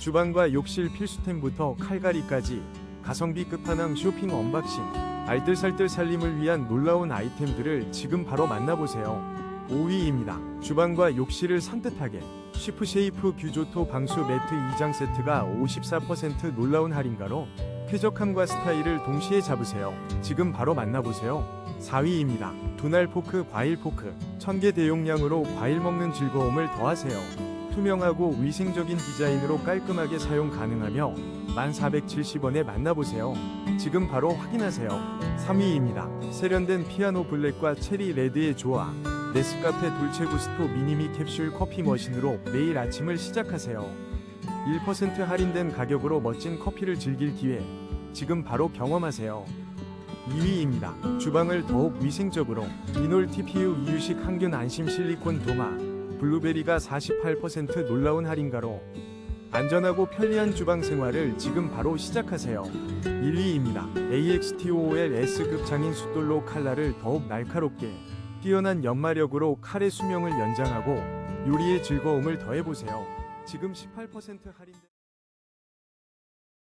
주방과 욕실 필수템부터 칼갈이까지 가성비 끝판왕 쇼핑 언박싱 알뜰살뜰 살림을 위한 놀라운 아이템들을 지금 바로 만나보세요. 5위입니다. 주방과 욕실을 산뜻하게 쉬프쉐이프 규조토 방수 매트 2장 세트가 54% 놀라운 할인가로 쾌적함과 스타일을 동시에 잡으세요. 지금 바로 만나보세요. 4위입니다. 두날 포크 과일 포크 1000개 대용량으로 과일 먹는 즐거움을 더하세요 투명하고 위생적인 디자인으로 깔끔하게 사용 가능하며 1470원에 만나보세요. 지금 바로 확인하세요. 3위입니다. 세련된 피아노 블랙과 체리 레드의 조화. 네스카페 돌체구스토 미니미 캡슐 커피 머신으로 매일 아침을 시작하세요. 1% 할인된 가격으로 멋진 커피를 즐길 기회. 지금 바로 경험하세요. 2위입니다. 주방을 더욱 위생적으로 이놀 TPU 이유식 항균 안심 실리콘 도마 블루베리가 48% 놀라운 할인가로 안전하고 편리한 주방 생활을 지금 바로 시작하세요. 1위입니다. AXTOOL S급 장인 숫돌로 칼날을 더욱 날카롭게 뛰어난 연마력으로 칼의 수명을 연장하고 요리의 즐거움을 더해보세요. 지금 18% 할인